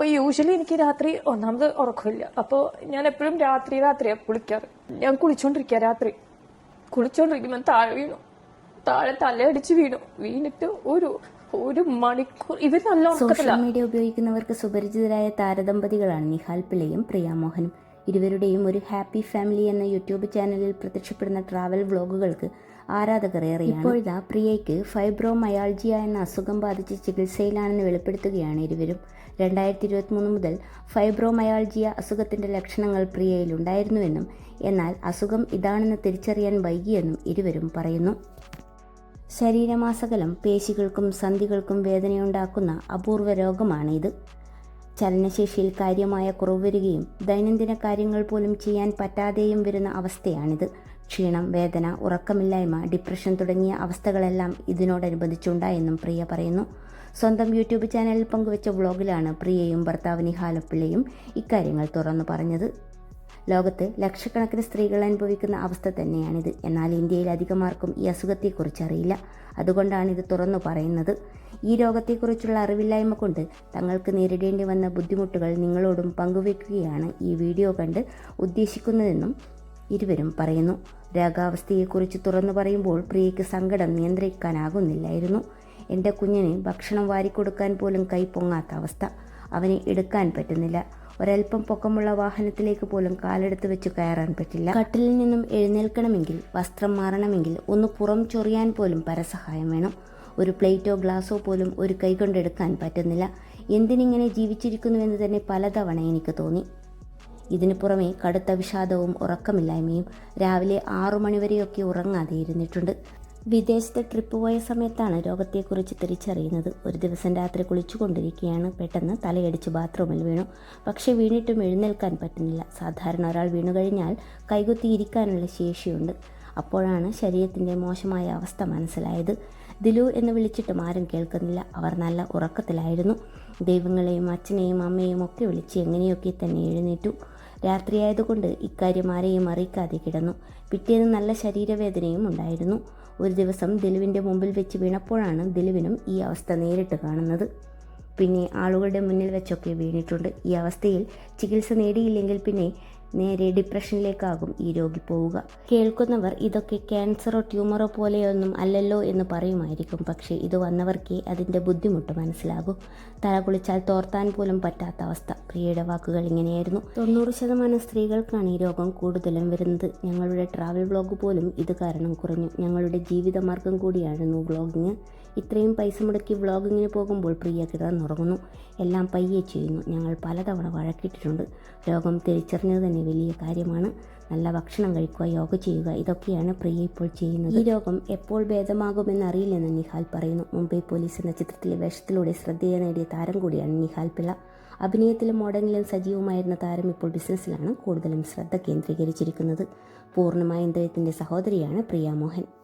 അപ്പോൾ യൂഷ്വലി എനിക്ക് രാത്രി ഒന്നാമത് ഉറക്കമില്ല. അപ്പോൾ ഞാൻ എപ്പോഴും രാത്രി രാത്രിയാണ് കുളിക്കാറ്. ഞാൻ കുളിച്ചോണ്ടിരിക്ക രാത്രി. കുളിച്ചോണ്ടിരിക്കുമ്പോൾ താഴെ വീണു. താഴെ തലയടിച്ച് വീണു. വീണിട്ട് ഒരു ഒരു മണിക്കൂർ. ഇവർ നല്ല സോഷ്യൽ മീഡിയ ഉപയോഗിക്കുന്നവർക്ക് സുപരിചിതരായ താരദമ്പതികളാണ് നിഹാൽ പിള്ളയും പ്രിയ മോഹനും. ഇരുവരുടെയും ഒരു ഹാപ്പി ഫാമിലി എന്ന യൂട്യൂബ് ചാനലിൽ പ്രത്യക്ഷപ്പെടുന്ന ട്രാവൽ വ്ലോഗുകൾക്ക് ആരാധകർ ഏറെയാണ്. ഇപ്പോഴിതാ പ്രിയയ്ക്ക് ഫൈബ്രോമയാൾജിയ എന്ന അസുഖം ബാധിച്ച് ചികിത്സയിലാണെന്ന് വെളിപ്പെടുത്തുകയാണ് ഇരുവരും. രണ്ടായിരത്തി ഇരുപത്തിമൂന്ന് മുതൽ ഫൈബ്രോമയാൾജിയ അസുഖത്തിന്റെ ലക്ഷണങ്ങൾ പ്രിയയിൽ ഉണ്ടായിരുന്നുവെന്നും എന്നാൽ അസുഖം ഇതാണെന്ന് തിരിച്ചറിയാൻ വൈകിയെന്നും ഇരുവരും പറയുന്നു. ശരീരമാസകലം പേശികൾക്കും സന്ധികൾക്കും വേദനയുണ്ടാക്കുന്ന അപൂർവ രോഗമാണ് ഇത് ചലനശേഷിയിൽ കാര്യമായ കുറവ് വരികയും ദൈനംദിന കാര്യങ്ങൾ പോലും ചെയ്യാൻ പറ്റാതെയും വരുന്ന അവസ്ഥയാണിത്. ക്ഷീണം വേദന ഉറക്കമില്ലായ്മ ഡിപ്രഷൻ തുടങ്ങിയ അവസ്ഥകളെല്ലാം ഇതിനോടനുബന്ധിച്ചുണ്ടായെന്നും പ്രിയ പറയുന്നു. സ്വന്തം യൂട്യൂബ് ചാനലിൽ പങ്കുവച്ച വ്ളോഗിലാണ് പ്രിയയും ഭർത്താവ് നിഹാലപ്പിള്ളയും ഇക്കാര്യങ്ങൾ തുറന്നു പറഞ്ഞത്. ലോകത്ത് ലക്ഷക്കണക്കിന് സ്ത്രീകൾ അനുഭവിക്കുന്ന അവസ്ഥ തന്നെയാണിത്. എന്നാൽ ഇന്ത്യയിൽ അധികമാർക്കും ഈ അസുഖത്തെക്കുറിച്ച് അറിയില്ല. അതുകൊണ്ടാണ് ഇത് തുറന്നു പറയുന്നത്. ഈ രോഗത്തെക്കുറിച്ചുള്ള അറിവില്ലായ്മ കൊണ്ട് തങ്ങൾക്ക് നേരിടേണ്ടി വന്ന ബുദ്ധിമുട്ടുകൾ നിങ്ങളോടും പങ്കുവയ്ക്കുകയാണ് ഈ വീഡിയോ കണ്ട് ഉദ്ദേശിക്കുന്നതെന്നും ഇരുവരും പറയുന്നു. രോഗാവസ്ഥയെക്കുറിച്ച് തുറന്നു പറയുമ്പോൾ പ്രിയയ്ക്ക് സങ്കടം നിയന്ത്രിക്കാനാകുന്നില്ലായിരുന്നു. എന്റെ കുഞ്ഞിന് ഭക്ഷണം വാരിക്കൊടുക്കാൻ പോലും കൈ പൊങ്ങാത്ത അവസ്ഥ. അവനെ എടുക്കാൻ പറ്റുന്നില്ല. ഒരൽപ്പം പൊക്കമുള്ള വാഹനത്തിലേക്ക് പോലും കാലെടുത്ത് വെച്ച് കയറാൻ പറ്റില്ല. കട്ടിലിൽ നിന്നും എഴുന്നേൽക്കണമെങ്കിൽ വസ്ത്രം മാറണമെങ്കിൽ ഒന്ന് പുറം ചൊറിയാൻ പോലും പരസഹായം വേണം. ഒരു പ്ലേറ്റോ ഗ്ലാസോ പോലും ഒരു കൈ കൊണ്ടെടുക്കാൻ പറ്റുന്നില്ല. എന്തിനിങ്ങനെ ജീവിച്ചിരിക്കുന്നുവെന്ന് തന്നെ പലതവണ എനിക്ക് തോന്നി. ഇതിനു പുറമെ കടുത്ത വിഷാദവും ഉറക്കമില്ലായ്മയും രാവിലെ ആറു മണിവരെയൊക്കെ ഉറങ്ങാതെ ഇരുന്നിട്ടുണ്ട്. വിദേശത്ത് ട്രിപ്പ് പോയ സമയത്താണ് രോഗത്തെക്കുറിച്ച് തിരിച്ചറിയുന്നത്. ഒരു ദിവസം രാത്രി കുളിച്ചുകൊണ്ടിരിക്കുകയാണ് പെട്ടെന്ന് തലയടിച്ച് ബാത്റൂമിൽ വീണു. പക്ഷേ വീണിട്ടും എഴുന്നേൽക്കാൻ പറ്റുന്നില്ല. സാധാരണ ഒരാൾ വീണു കഴിഞ്ഞാൽ കൈകുത്തി ഇരിക്കാനുള്ള ശേഷിയുണ്ട്. അപ്പോഴാണ് ശരീരത്തിന്റെ മോശമായ അവസ്ഥ മനസ്സിലായത്. ദിലു എന്ന് വിളിച്ചിട്ടും ആരും കേൾക്കുന്നില്ല. അവർ നല്ല ഉറക്കത്തിലായിരുന്നു. ദൈവങ്ങളെയും അച്ഛനെയും അമ്മയെയും ഒക്കെ വിളിച്ച് എങ്ങനെയൊക്കെ തന്നെ എഴുന്നേറ്റു. രാത്രിയായതുകൊണ്ട് ഇക്കാര്യം ആരെയും അറിയിക്കാതെ കിടന്നു. പിറ്റേന്ന് നല്ല ശരീരവേദനയും ഉണ്ടായിരുന്നു. ഒരു ദിവസം ദിലുവിന്റെ മുമ്പിൽ വെച്ച് വീണപ്പോഴാണ് ദിലുവിനും ഈ അവസ്ഥ നേരിട്ട് കാണുന്നത്. പിന്നെ ആളുകളുടെ മുന്നിൽ വെച്ചൊക്കെ വീണിട്ടുണ്ട്. ഈ അവസ്ഥയിൽ ചികിത്സ നേടിയില്ലെങ്കിൽ പിന്നെ നേരെ ഡിപ്രഷനിലേക്കാകും ഈ രോഗി പോവുക. കേൾക്കുന്നവർ ഇതൊക്കെ ക്യാൻസറോ ട്യൂമറോ പോലെയൊന്നും അല്ലല്ലോ എന്ന് പറയുമായിരിക്കും. പക്ഷേ ഇത് വന്നവർക്കേ അതിന്റെ ബുദ്ധിമുട്ട് മനസ്സിലാകും. തല കുളിച്ചാൽ തോർത്താൻ പോലും പറ്റാത്ത അവസ്ഥ. പ്രിയയുടെ വാക്കുകൾ ഇങ്ങനെയായിരുന്നു. തൊണ്ണൂറ് ശതമാനം സ്ത്രീകൾക്കാണ് ഈ രോഗം കൂടുതലും വരുന്നത്. ഞങ്ങളുടെ ട്രാവൽ വ്ളോഗ് പോലും ഇത് കാരണം കുറഞ്ഞു. ഞങ്ങളുടെ ജീവിതമാർഗം കൂടിയായിരുന്നു വ്ളോഗിങ്. ഇത്രയും പൈസ മുടക്കി വ്ളോഗിങ്ങിന് പോകുമ്പോൾ പ്രിയ കിടന്നുറങ്ങുന്നു. എല്ലാം പയ്യെ ചെയ്യുന്നു. ഞങ്ങൾ പലതവണ വഴക്കിട്ടിട്ടുണ്ട്. രോഗം തിരിച്ചറിഞ്ഞത് തന്നെ വലിയ കാര്യമാണ്. നല്ല ഭക്ഷണം കഴിക്കുക യോഗ ചെയ്യുക ഇതൊക്കെയാണ് പ്രിയ ഇപ്പോൾ ചെയ്യുന്നത്. ഈ രോഗം എപ്പോൾ ഭേദമാകുമെന്ന് അറിയില്ലെന്ന് നിഹാൽ പറയുന്നു. മുംബൈ പോലീസ് എന്ന ചിത്രത്തിലെ വേഷത്തിലൂടെ ശ്രദ്ധേയ നേടിയ താരം കൂടിയാണ് നിഹാൽ പിള്ള. അഭിനയത്തിലും മോഡലിലും സജീവമായിരുന്ന താരം ഇപ്പോൾ ബിസിനസ്സിലാണ് കൂടുതലും ശ്രദ്ധ കേന്ദ്രീകരിച്ചിരിക്കുന്നത്. പൂർണമായും ഇന്ദ്രയത്തിന്റെ സഹോദരിയാണ് പ്രിയ മോഹൻ.